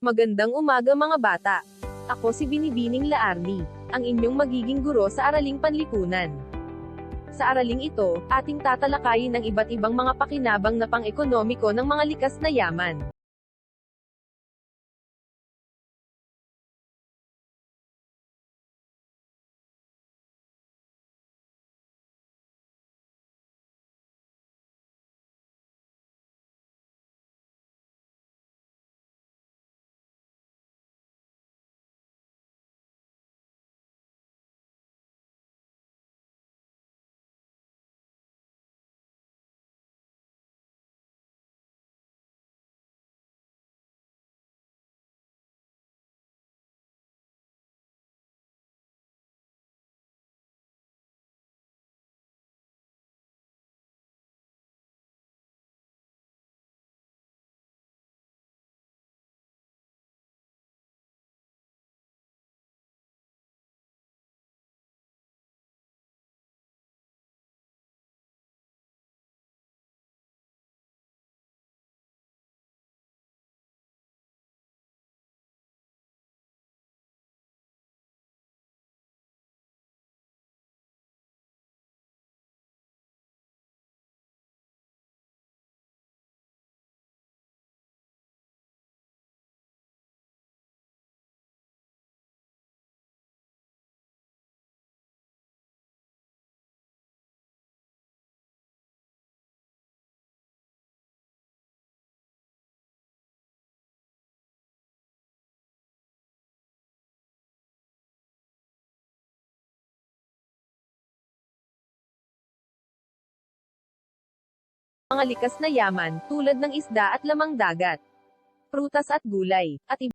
Magandang umaga mga bata. Ako si Binibining Laarni, ang inyong magiging guro sa Araling Panlipunan. Sa araling ito, ating tatalakayin ang iba't ibang mga pakinabang na pang-ekonomiko ng mga likas na yaman. Mga likas na yaman, tulad ng isda at lamang dagat, prutas at gulay, at iba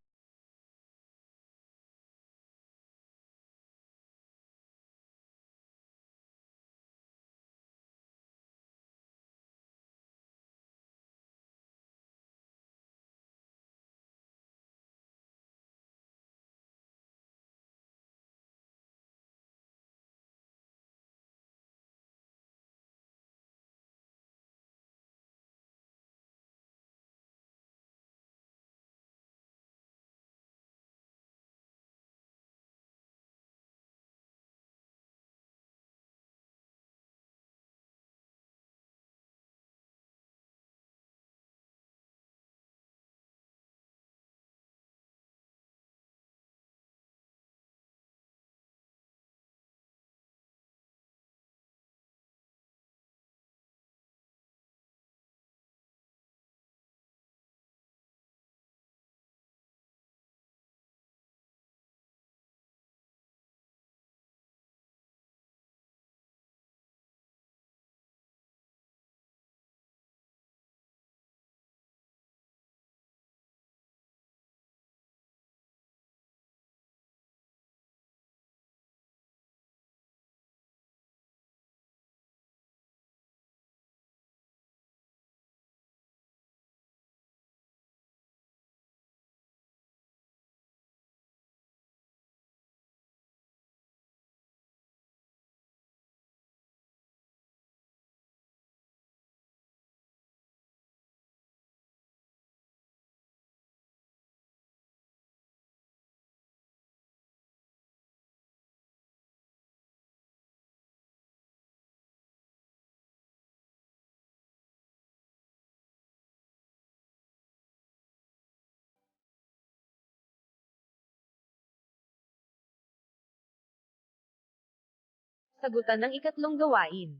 sagutan ng ikatlong gawain.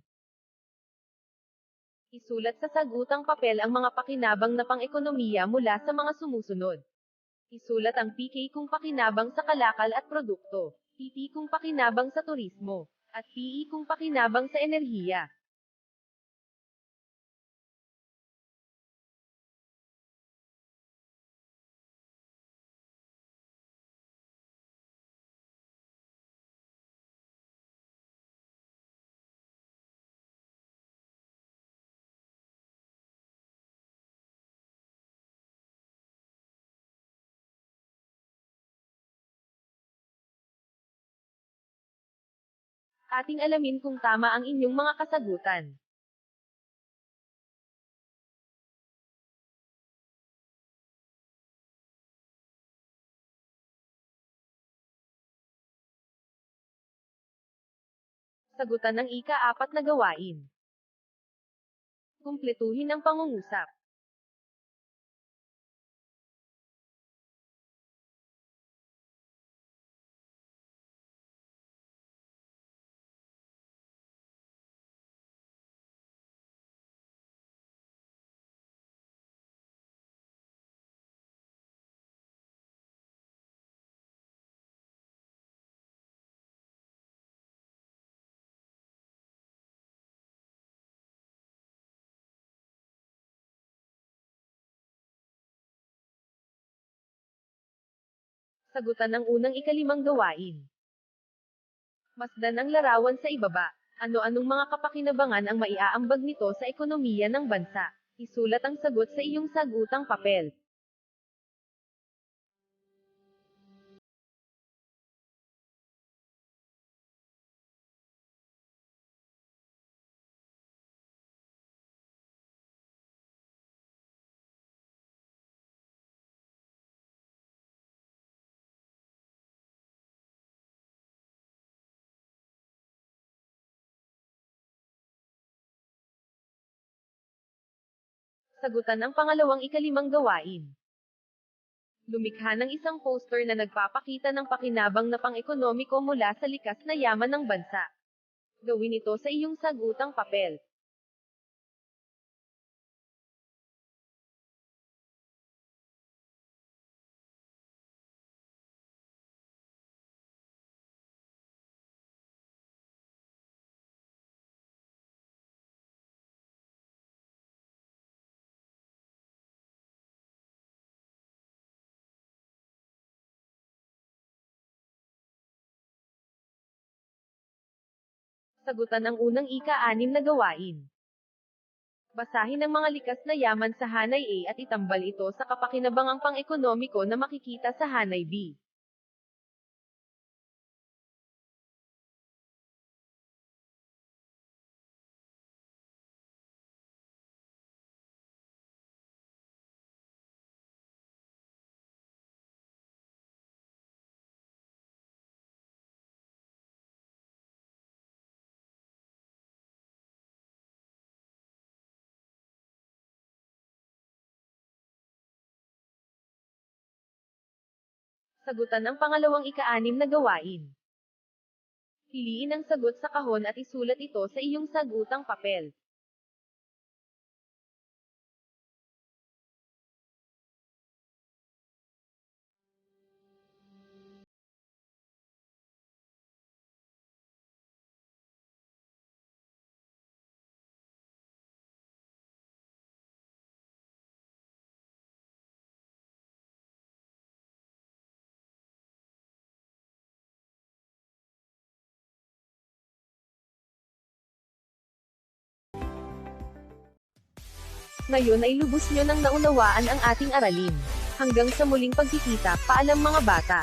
Isulat sa sagutang papel ang mga pakinabang na pang-ekonomiya mula sa mga sumusunod. Isulat ang PK kung pakinabang sa kalakal at produkto, PP kung pakinabang sa turismo, at PE kung pakinabang sa enerhiya. ating alamin kung tama ang inyong mga kasagutan. Sagutan ng ika-apat na gawain. Kumpletuhin ang pangungusap. Sagutan ng unang ikalimang gawain. Masdan ang larawan sa ibaba. Ano-anong mga kapakinabangan ang maiaambag nito sa ekonomiya ng bansa? Isulat ang sagot sa iyong sagutang papel. Sagutan ang pangalawang ikalimang gawain. Lumikha ng isang poster na nagpapakita ng pakinabang na pang-ekonomiko mula sa likas na yaman ng bansa. Gawin ito sa iyong sagutang papel. Sagutan ang unang ika-anim na gawain. Basahin ang mga likas na yaman sa Hanay A at itambal ito sa kapakinabangang pang-ekonomiko na makikita sa Hanay B. Sagutan ang pangalawang ika-anim na gawain. Piliin ang sagot sa kahon at isulat ito sa iyong sagutang papel. Ngayon ay lubos nyo nang naunawaan ang ating aralin. Hanggang sa muling pagkikita, paalam mga bata.